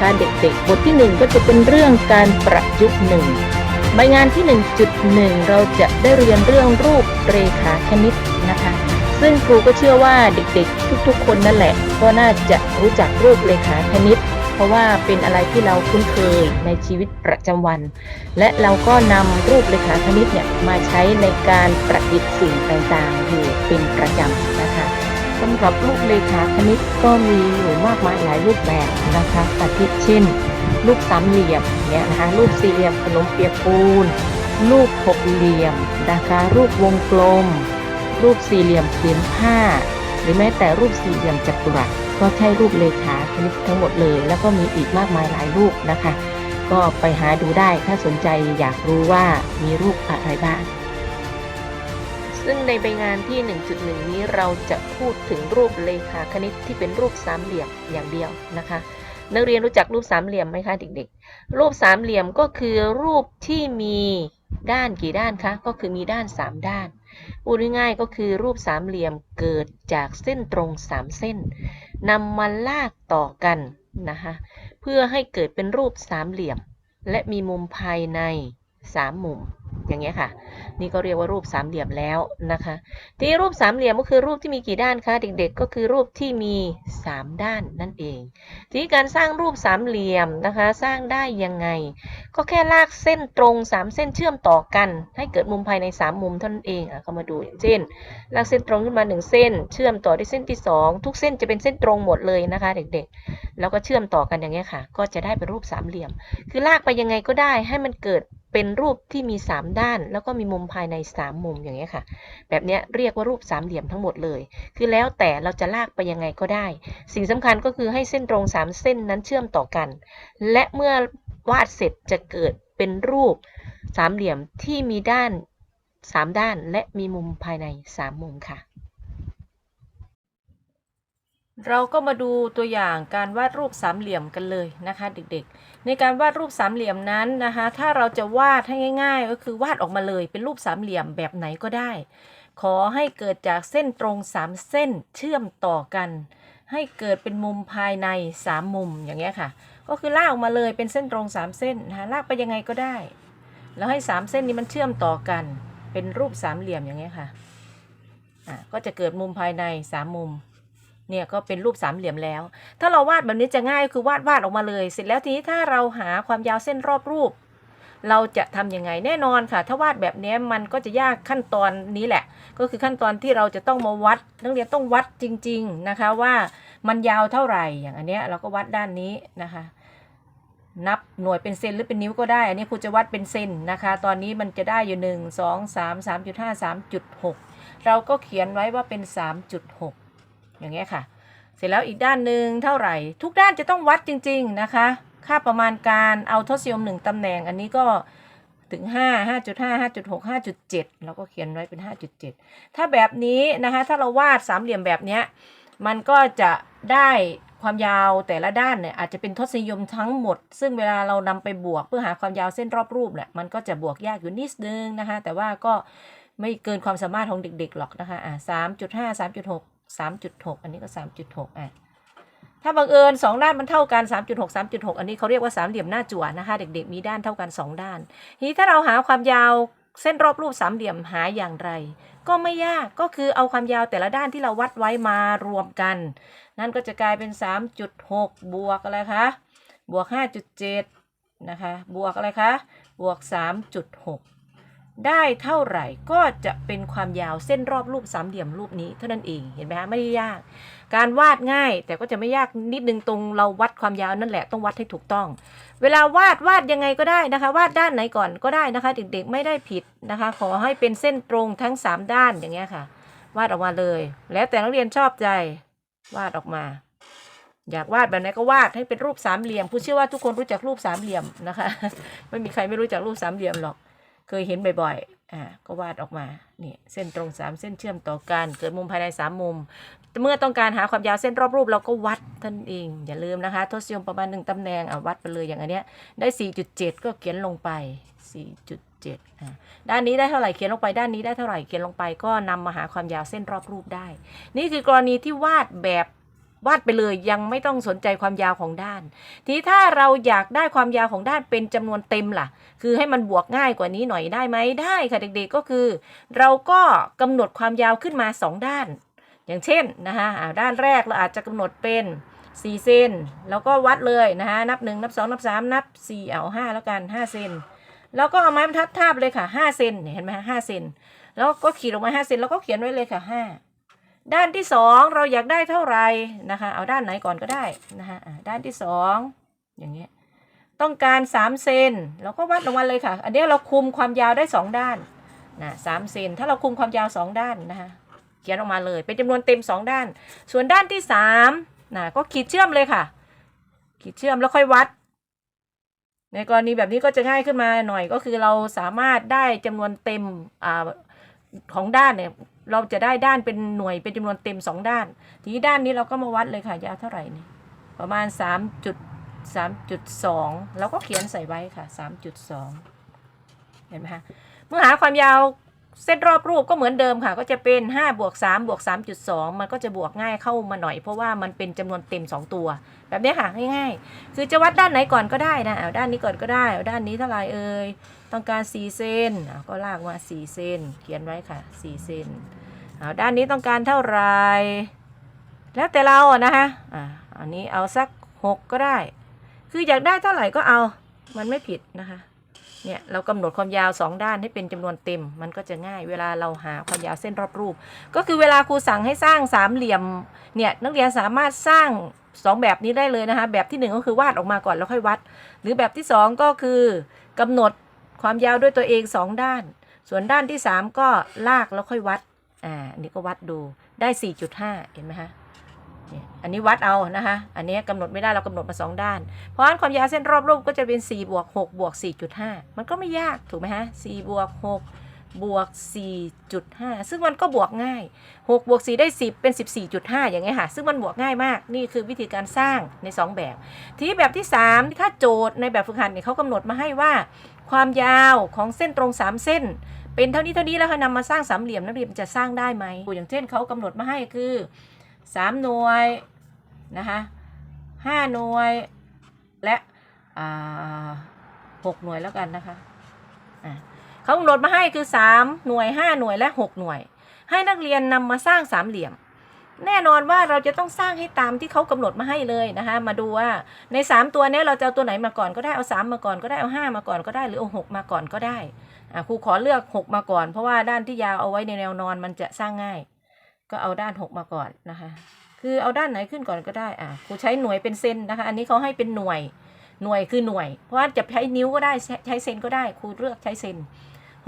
นะคะเด็กๆ บทที่หนึ่งก็จะเป็นเรื่องการประยุกต์หนึ่งใบงานที่ 1.1 เราจะได้เรียนเรื่องรูปเรขาคณิตนะคะ ซึ่งครูก็เชื่อว่าเด็กๆ ทุกๆ คนนั่นแหละ ก็น่าจะรู้จักรูปเรขาคณิต เพราะว่าเป็นอะไรที่เราคุ้นเคยในชีวิตประจำวัน และเราก็นำรูปเรขาคณิตเนี่ยมาใช้ในการประดิษฐ์สิ่งต่างๆ อยู่เป็นประจำนะคะ สำหรับรูปเลขาคณิตก็มีอยู่มากมายหลายรูปแบบนะคะอาทิเช่น รูปสามเหลี่ยมเนี่ยนะคะรูปสี่เหลี่ยมขนมเปียกปูน รูปหกเหลี่ยมนะคะรูปวงกลม รูปสี่เหลี่ยมผืนผ้า หรือแม้แต่รูปสี่เหลี่ยมจัตุรัสก็ใช่รูปเลขาคณิตทั้งหมดเลย แล้วก็มีอีกมากมายหลายรูปนะคะ ก็ไปหาดูได้ถ้าสนใจอยากรู้ว่ามีรูปอะไรบ้าง ซึ่งในใบงานที่ 1.1 นี้เราจะพูดถึงรูปเลขาคณิตที่เป็นรูปสามเหลี่ยมอย่างเดียวนะคะ นักเรียนรู้จักรูปสามเหลี่ยมไหมคะเด็กๆ รูปสามเหลี่ยมก็คือรูปที่มีด้านกี่ด้านคะ ก็คือมีด้าน 3 ด้าน พูดง่ายๆก็คือรูปสามเหลี่ยมเกิดจากเส้นตรง 3 เส้นนำมาลากต่อกันนะคะ เพื่อให้เกิดเป็นรูปสามเหลี่ยม และมีมุมภายใน 3มุมอย่างเงี้ยค่ะ นี่ก็เรียกว่ารูปสามเหลี่ยมแล้วนะคะทีนี้รูปสามเหลี่ยมก็คือรูปที่มีกี่ด้านคะเด็กๆ ก็คือรูปที่มี 3 ด้านนั่นเอง ทีนี้การสร้างรูปสามเหลี่ยมนะคะ สร้างได้ยังไง ก็แค่ลากเส้นตรง 3 เส้นเชื่อมต่อกัน ให้เกิดมุมภายใน 3 มุมเท่านั้นเองอะก็มาดูอย่างเช่น ลากเส้นตรงขึ้นมา 1 เส้น เชื่อมต่อด้วยเส้นที่ 2 ทุกเส้นจะเป็นเส้นตรงหมดเลยนะคะ เด็กๆ แล้วก็เชื่อมต่อกันอย่างเงี้ยค่ะ ก็จะได้เป็นรูปสามเหลี่ยม คือลากไปยังไงก็ได้ให้มันเกิด เป็นรูปที่มี 3 ด้าน แล้วก็มีมุมภายใน 3 มุมอย่างเงี้ยค่ะ แบบเนี้ยเรียกว่ารูปสามเหลี่ยมทั้งหมดเลย คือแล้วแต่เราจะลากไปยังไงก็ได้ สิ่งสำคัญก็คือให้เส้นตรง 3 เส้นนั้นเชื่อมต่อกัน และเมื่อวาดเสร็จจะเกิดเป็นรูปสามเหลี่ยมที่มีด้าน 3 ด้าน และมีมุมภายใน 3 มุมค่ะ เราก็มาดูตัวอย่างการวาดรูปสามเหลี่ยมกันเลยนะคะ เด็กๆ ในการวาดรูปสามเหลี่ยมนั้นนะคะ ถ้าเราจะวาดให้ง่าย ๆ ก็คือวาดออกมาเลยเป็นรูปสามเหลี่ยมแบบไหนก็ได้ ขอให้เกิดจากเส้นตรง3เส้นเชื่อมต่อกัน ให้เกิดเป็นมุมภายใน3มุมอย่างเงี้ยค่ะ ก็คือลากออกมาเลยเป็นเส้นตรง3เส้นนะคะลากไปยังไงก็ได้ แล้วให้3เส้นนี้มันเชื่อมต่อกัน เป็นรูปสามเหลี่ยมอย่างเงี้ยค่ะอะก็จะเกิดมุมภายใน3มุม เนี่ยก็เป็นรูปสามเหลี่ยมแล้ว ถ้าเราวาดแบบนี้จะง่ายคือวาดวาดออกมาเลย เสร็จแล้วทีนี้ถ้าเราหาความยาวเส้นรอบรูป เราจะทำยังไงแน่นอนค่ะ ถ้าวาดแบบนี้มันก็จะยากขั้นตอนนี้แหละ ก็คือขั้นตอนที่เราจะต้องมาวัด นักเรียนต้องวัดจริง ๆนะคะว่ามันยาวเท่าไหร่อย่างอันเนี้ยเราก็วัดด้านนี้นะคะนับหน่วยเป็นเซนหรือเป็นนิ้วก็ได้ อันนี้ครูจะวัดเป็นเซนนะคะ ตอนนี้มันจะได้อยู่หนึ่งสองสามสามจุดห้าสามจุดหกเราก็เขียนไว้ว่าเป็นสามจุดหก อย่างเงี้ยค่ะ เสร็จแล้วอีกด้านหนึ่งเท่าไหร่ ทุกด้านจะต้องวัดจริง ๆ นะคะ ค่าประมาณการเอาทศนิยมหนึ่งตำแหน่งอันนี้ก็ถึง 5 5.5 5.6 5.7เราก็เขียนไว้เป็น 5.7 ถ้าแบบนี้นะคะ ถ้าเราวาดสามเหลี่ยมแบบเนี้ยมันก็จะได้ความยาวแต่ละด้านเนี่ยอาจจะเป็นทศนิยมทั้งหมด ซึ่งเวลาเรานำไปบวกเพื่อหาความยาวเส้นรอบรูปเนี่ยมันก็จะบวกยากอยู่นิดนึงนะคะ แต่ว่าก็ไม่เกินความสามารถของเด็กๆหรอกนะคะอ่ะ3.5 3.6 3.6อันนี้ก็3.6อะถ้าบังเอิญ2ด้านมันเท่ากัน 3.6 3.6 อันนี้เขาเรียกว่าสามเหลี่ยมหน้าจั่วนะคะ เด็กๆมีด้านเท่ากัน 2 ด้าน ทีนี้ถ้าเราหาความยาวเส้นรอบรูปสามเหลี่ยมหาอย่างไร ก็ไม่ยากก็คือเอาความยาวแต่ละด้านที่เราวัดไว้มารวมกัน นั่นก็จะกลายเป็น 3.6 บวกอะไรคะบวก 5.7 นะคะ บวกอะไรคะบวก 3.6 ได้เท่าไหร่ก็จะเป็นความยาวเส้นรอบรูปสามเหลี่ยมรูปนี้เท่านั้นเองเห็นไหมคะไม่ได้ยาก การวาดง่ายแต่ก็จะไม่ยากนิดนึงตรงเราวัดความยาวนั่นแหละต้องวัดให้ถูกต้อง เวลาวาดวาดยังไงก็ได้นะคะ วาดด้านไหนก่อนก็ได้นะคะเด็กๆไม่ได้ผิดนะคะ ขอให้เป็นเส้นตรงทั้ง 3 ด้านอย่างเงี้ยค่ะ วาดออกมาเลย แล้วแต่นักเรียนชอบใจวาดออกมา อยากวาดแบบไหนก็วาดให้เป็นรูปสามเหลี่ยมผู้เชื่อว่าทุกคนรู้จักรูปสามเหลี่ยมนะคะ ไม่มีใครไม่รู้จักรูปสามเหลี่ยมหรอก เคยเห็นบ่อยๆ อ่า ก็วาดออกมา นี่เส้นตรงสามเส้นเชื่อมต่อกัน เกิดมุมภายในสามมุม เมื่อต้องการหาความยาวเส้นรอบรูปเราก็วัดท่านเอง อย่าลืมนะคะ ทศนิยมประมาณหนึ่งตำแหน่ง อะวัดไปเลยอย่างอันเนี้ย ได้ 4.7 ก็เขียนลงไป 4.7 อ่า ด้านนี้ได้เท่าไหร่เขียนลงไป ด้านนี้ได้เท่าไหร่เขียนลงไป ก็นำมาหาความยาวเส้นรอบรูปได้ นี่คือกรณีที่วาดแบบ วาดไปเลยยังไม่ต้องสนใจความยาวของด้าน ทีถ้าเราอยากได้ความยาวของด้านเป็นจำนวนเต็มล่ะ คือให้มันบวกง่ายกว่านี้หน่อยได้ไหมได้ค่ะเด็กๆก็คือ เราก็กำหนดความยาวขึ้นมา 2 ด้าน อย่างเช่นนะคะด้านแรกเราอาจจะกำหนดเป็น4เซนแล้วก็วัดเลยนะคะนับ 1 นับ 2 นับ 3 นับ 4 เอา5แล้วกัน 5 เซนแล้วก็เอาไม้บรรทัดทาบเลยค่ะ5เซนเห็นไหมคะ5เซนแล้วก็ขีดออกมา5เซนแล้วก็เขียนไว้เลยค่ะ 5 ด้านที่2เราอยากได้เท่าไหร่นะคะ เอาด้านไหนก่อนก็ได้นะคะด้านที่2องอย่างเงี้ยต้องการ3เซนเราก็วัดลงมาเลยค่ะ อันนี้เราคุมความยาวได้2ด้านนะสามเซนถ้าเราคุมความยาว2ด้านนะคะเขียนออกมาเลยเป็นจำนวนเต็ม2ด้าน ส่วนด้านที่3นะก็ขีดเชื่อมเลยค่ะ ขีดเชื่อมแล้วค่อยวัด ในกรณีแบบนี้ก็จะง่ายขึ้นมาหน่อยก็คือเราสามารถได้จำนวนเต็มอ่าของด้านเนี่ยเราจะได้ด้านเป็นหน่วยเป็นจำนวนเต็ม 2 ด้าน ทีนี้ด้านนี้เราก็มาวัดเลยค่ะยาวเท่าไหร่นี่ประมาณ3จุด3.2เราก็เขียนใส่ไว้ค่ะ 3.2 เห็นไหมคะเมื่อหาความยาว เส้นรอบรูปก็เหมือนเดิมค่ะ ก็จะเป็น5บวก3บวก3.2 มันก็จะบวกง่ายเข้ามาหน่อย เพราะว่ามันเป็นจำนวนเต็ม 2 ตัว แบบนี้ค่ะ ง่ายๆ คือจะวัดด้านไหนก่อนก็ได้นะเอาด้านนี้ก่อนก็ได้เอาด้านนี้เท่าไหร่เอ่ยต้องการ 4 เซนอะก็ลากมา 4 เซนเขียนไว้ค่ะ 4 เซนเอาด้านนี้ต้องการเท่าไหร่แล้วแต่เราอะนะคะอะอันนี้เอาสัก 6 ก็ได้ คืออยากได้เท่าไหร่ก็เอามันไม่ผิดนะคะ เนี่ยเรากำหนดความยาว 2 ด้านให้เป็นจำนวนเต็ม มันก็จะง่ายเวลาเราหาความยาวเส้นรอบรูป ก็คือเวลาครูสั่งให้สร้างสามเหลี่ยมเนี่ยนักเรียนสามารถสร้าง 2 แบบนี้ได้เลยนะคะ แบบที่ 1 ก็คือวาดออกมาก่อนแล้วค่อยวัด หรือแบบที่ 2 ก็คือกำหนดความยาวด้วยตัวเอง 2 ด้าน ส่วนด้านที่ 3 ก็ลากแล้วค่อยวัดอ่าอันนี้ก็วัดดูได้ 4.5 เห็นไหมคะ อันนี้วัดเอานะคะอันนี้กำหนดไม่ได้เรากำหนดมา 2 ด้าน เพราะฉะนั้นความยาวเส้นรอบรูปก็จะเป็น4บวก6บวก4.5 มันก็ไม่ยากถูกไหมฮะ4บวก6บวก4.5 ซึ่งมันก็บวกง่าย6บวก4ได้ 10 เป็น 14.5 อย่างเงี้ยค่ะ ซึ่งมันบวกง่ายมากนี่คือวิธีการสร้างใน 2 แบบ ทีแบบที่ 3 ถ้าโจทย์ในแบบฝึกหัดเนี่ยเขากำหนดมาให้ว่า ความยาวของเส้นตรง 3 เส้น เป็นเท่านี้เท่านี้แล้วเขานำมาสร้างสามเหลี่ยมนักเรียนจะสร้างได้ไหมอย่างเช่นเขากำหนดมาให้คือ 3หน่วยนะคะ5หน่วยและอ่า6หน่วยแล้วกันนะคะอะเขากำหนดมาให้คือ3หน่วย5หน่วยและ6หน่วย ให้นักเรียนนำมาสร้างสามเหลี่ยม แน่นอนว่าเราจะต้องสร้างให้ตามที่เขากำหนดมาให้เลยนะคะมาดูว่าใน 3 ตัวนี้เราจะเอาตัวไหนมาก่อนก็ได้เอา 3 มาก่อนก็ได้เอา 5 มาก่อนก็ได้หรือเอา6มาก่อนก็ได้อะครูขอเลือก 6 มาก่อน เพราะว่าด้านที่ยาวเอาไว้ในแนวนอนมันจะสร้างง่าย ก็เอาด้าน 6 มาก่อนนะคะ คือเอาด้านไหนขึ้นก่อนก็ได้อะครูใช้หน่วยเป็นเซนนะคะ อันนี้เขาให้เป็นหน่วยหน่วยคือหน่วย เพราะว่าจะใช้นิ้วก็ได้ใช้เซนก็ได้ครูเลือกใช้เซน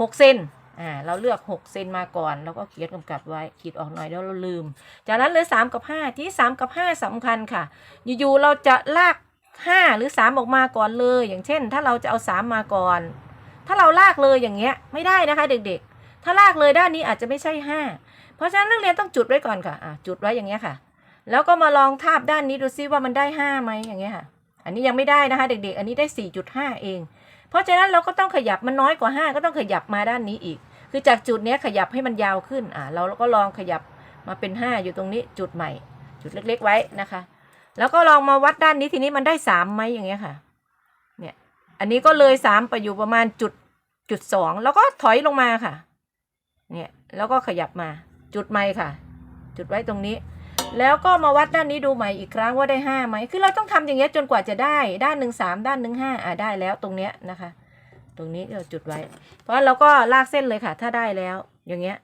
หกเซนอ่าเราเลือก 6 เซนมาก่อนแล้วก็เขียนกำกับไว้ขีดออกหน่อยแล้วเราลืม จากนั้นเหลือ 3 กับ 5 ที่ 3 กับ 5สำคัญค่ะ อยู่ๆเราจะลาก 5 หรือ 3 ออกมาก่อนเลย อย่างเช่น ถ้าเราจะเอา 3 มาก่อน ถ้าเราลากเลยอย่างเงี้ยไม่ได้นะคะเด็กๆ ถ้าลากเลยด้านนี้อาจจะไม่ใช่5เพ ราะฉะนั้นนักเรียนต้องจุดไว้ก่อนค่ะอะจุดไว้อย่างเงี้ยค่ะ แล้วก็มาลองทาบด้านนี้ดูซิว่ามันได้5ไหมอย่างเงี้ยค่ะ อันนี้ยังไม่ได้นะคะ เด็กๆ อันนี้ได้4.5เอง เพราะฉะนั้นเราก็ต้องขยับมันน้อยกว่า5ก็ต้องขยับมาด้านนี้อีก คือจากจุดเนี้ยขยับให้มันยาวขึ้นอ่าเราก็ลองขยับมาเป็น5อยู่ตรงนี้จุดใหม่ จุดเล็ก ๆ ไว้นะคะ แล้วก็ลองมาวัดด้านนี้ทีนี้มันได้3ไหมอย่างเงี้ยค่ะเนี่ยอันนี้ก็เลย3ไปอยู่ประมาณจุดจุดสองแล้วก็ถอยลงมาค่ะเนี่ยแล้วก็ขยับมา จุดใหม่ค่ะ จุดไว้ตรงนี้ แล้วก็มาวัดด้านนี้ดูใหม่อีกครั้งว่าได้ห้าไหมคือเราต้องทำอย่างเงี้ยจนกว่าจะได้ด้านหนึ่งสามด้านหนึ่งห้าอ่าได้แล้วตรงเนี้ยนะคะ ตรงนี้เราจุดไว้ เพราะเราก็ลากเส้นเลยค่ะ ถ้าได้แล้วอย่างเงี้ย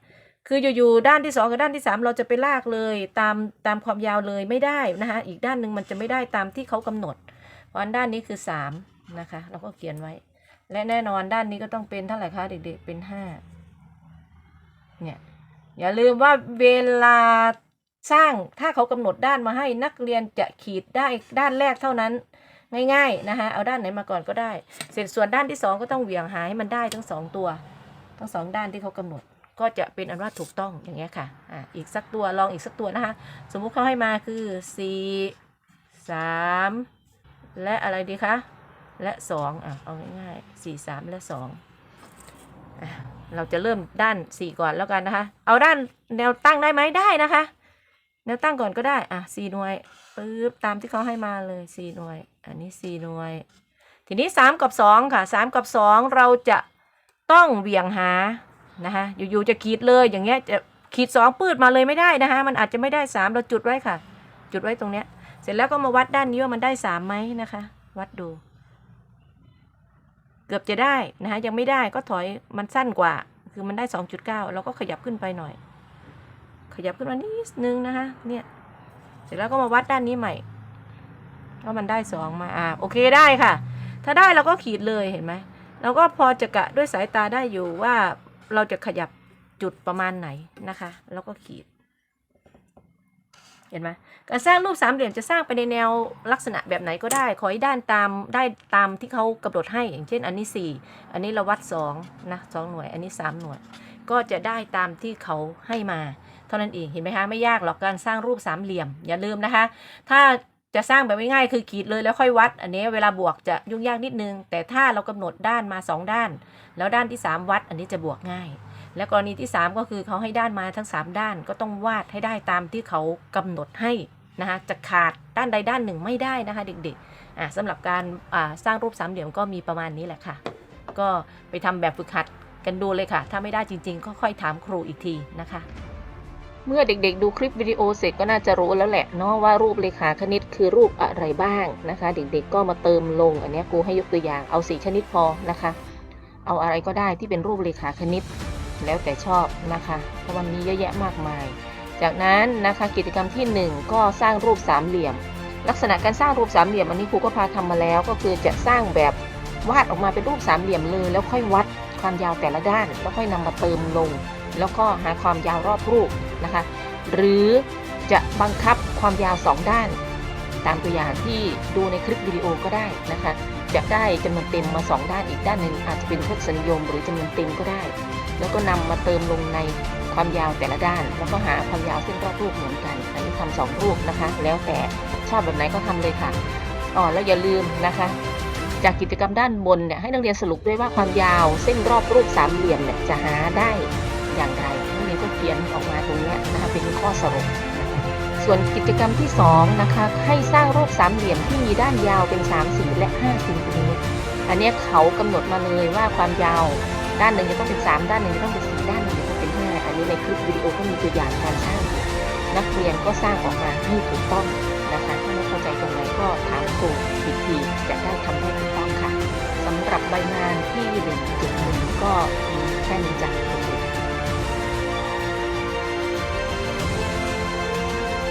คืออยู่ๆด้านที่สองกับด้านที่สามเราจะไปลากเลยตามตามความยาวเลยไม่ได้นะคะอีกด้านหนึ่งมันจะไม่ได้ตามที่เขากำหนด เพราะฉะนั้นด้านนี้คือสามนะคะ เราก็เขียนไว้ และแน่นอนด้านนี้ก็ต้องเป็นเท่าไหร่คะเด็กๆเป็นห้าเนี่ย อย่าลืมว่าเวลาสร้างถ้าเขากำหนดด้านมาให้นักเรียนจะขีดได้ด้านแรกเท่านั้น ง่ายๆนะคะเอาด้านไหนมาก่อนก็ได้ เสร็จส่วนด้านที่สองก็ต้องเหวี่ยงหาให้มันได้ทั้งสองตัว ทั้งสองด้านที่เขากำหนด ก็จะเป็นอันว่าถูกต้องอย่างเงี้ยค่ะอะอีกสักตัวลองอีกสักตัวนะคะ สมมุติเขาให้มาคือสี่สามและอะไรดีคะและสองอะเอาง่ายๆสี่สามและสองอะ เราจะเริ่มด้านสี่ก่อนแล้วกันนะคะ เอาด้านแนวตั้งได้ไหมได้นะคะ แนวตั้งก่อนก็ได้ อะสี่หน่วยปึ๊บตามที่เขาให้มาเลยสี่หน่วย อันนี้สี่หน่วย ทีนี้สามกับสองค่ะสามกับสองเราจะต้องเวี่ยงหานะคะอยู่ๆจะขีดเลยอย่างเงี้ยจะขีดสองปืดมาเลยไม่ได้นะคะมันอาจจะไม่ได้สามเราจุดไว้ค่ะ จุดไว้ตรงเนี้ย เสร็จแล้วก็มาวัดด้านนี้ว่ามันได้สามไหมนะคะ วัดดู เกือบจะได้นะคะยังไม่ได้ก็ถอยมันสั้นกว่า คือมันได้สองจุดเก้าเราก็ขยับขึ้นไปหน่อย ขยับขึ้นมานิดนึงนะคะเนี่ยเสร็จแล้วก็มาวัดด้านนี้ใหม่ว่ามันได้สองมาอ่าโอเคได้ค่ะ ถ้าได้เราก็ขีดเลยเห็นไหมเราก็พอจะกะด้วยสายตาได้อยู่ว่าเราจะขยับจุดประมาณไหนนะคะ แล้วก็ขีด เห็นไหมการสร้างรูปสามเหลี่ยมจะสร้างไปในแนวลักษณะแบบไหนก็ได้ ขอให้ด้านตามได้ตามที่เขากำหนดให้ อย่างเช่น อันนี้ 4 อันนี้เราวัด2นะสองหน่วย อันนี้ 3 หน่วย ก็จะได้ตามที่เขาให้มา เท่านั้นเอง เห็นไหมคะ ไม่ยากหรอกการสร้างรูปสามเหลี่ยม อย่าลืมนะคะ ถ้าจะสร้างแบบง่ายๆคือขีดเลยแล้วค่อยวัด อันนี้เวลาบวกจะยุ่งยากนิดนึง แต่ถ้าเรากำหนดด้านมา 2 ด้าน แล้วด้านที่ 3 วัด อันนี้จะบวกง่าย และกรณีที่ 3 ก็คือเขาให้ด้านมาทั้ง 3 ด้านก็ต้องวาดให้ได้ตามที่เขากำหนดให้นะคะจะขาดด้านใดด้านหนึ่งไม่ได้นะคะเด็กๆอ่าสำหรับการอ่าสร้างรูปสามเหลี่ยมก็มีประมาณนี้แหละค่ะ ก็ไปทำแบบฝึกหัดกันดูเลยค่ะ ถ้าไม่ได้จริงๆ ก็ค่อยถามครูอีกทีนะคะ เมื่อเด็กๆ ดูคลิปวิดีโอเสร็จก็น่าจะรู้แล้วแหละเนาะว่ารูปเลขาคณิตคือรูปอะไรบ้างนะคะ เด็กๆ ก็มาเติมลง อันนี้ยครูให้ยกตัวอย่างเอาสีชนิดพอนะคะ เอาอะไรก็ได้ที่เป็นรูปเลขาคณิต แล้วแต่ชอบนะคะ เพราะมันมีเยอะแยะมากมาย จากนั้นนะคะกิจกรรมที่ 1 ก็สร้างรูปสามเหลี่ยม ลักษณะการสร้างรูปสามเหลี่ยมอันนี้ครูก็พาทำมาแล้ว ก็คือจะสร้างแบบวาดออกมาเป็นรูปสามเหลี่ยมเลยแล้วค่อยวัดความยาวแต่ละด้าน แล้วค่อยนำมาเติมลง แล้วก็หาความยาวรอบรูปนะคะ หรือจะบังคับความยาว 2 ด้าน ตามตัวอย่างที่ดูในคลิปวิดีโอก็ได้นะคะ จะได้จำนวนเต็มมา 2 ด้านอีกด้านหนึ่งอาจจะเป็นทศนิยมหรือจำนวนเต็มก็ได้ แล้วก็นำมาเติมลงในความยาวแต่ละด้าน แล้วก็หาความยาวเส้นรอบรูปเหมือนกัน อันนี้ทำสองรูปนะคะ แล้วแต่ชอบแบบไหนก็ทำเลยค่ะอ๋อแล้วอย่าลืมนะคะ จากกิจกรรมด้านบนเนี่ยให้นักเรียนสรุปด้วยว่าความยาวเส้นรอบรูปสามเหลี่ยมเนี่ยจะหาได้อย่างไรนักเรียนก็เขียนออกมาตรงนี้นะคะเป็นข้อสรุปนะคะส่วนกิจกรรมที่สองนะคะให้สร้างรูปสามเหลี่ยมที่มีด้านยาวเป็น3สีและ5ซนติเมตรอันนี้เขากำหนดมาเลยว่าความยาว ด้านหนึ่งจะต้องเป็น3ด้านหนึ่งจะต้องเป็น4ด้านหนึ่งจะต้องเป็น5อันนี้ในคลิปวิดีโอก็มีตัวอย่างการสร้าง นักเรียนก็สร้างออกมาให้ถูกต้องนะคะถ้าไม่เข้าใจตรงไหนก็ถามครูอีกทีจะได้ทำได้ถูกต้องค่ะสำหรับใบงานที่1.1ก็มีแค่นี้จ้ะ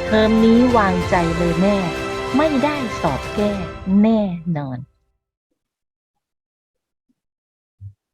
เทอมนี้วางใจเลยแม่ ไม่ได้สอบแก้แน่นอน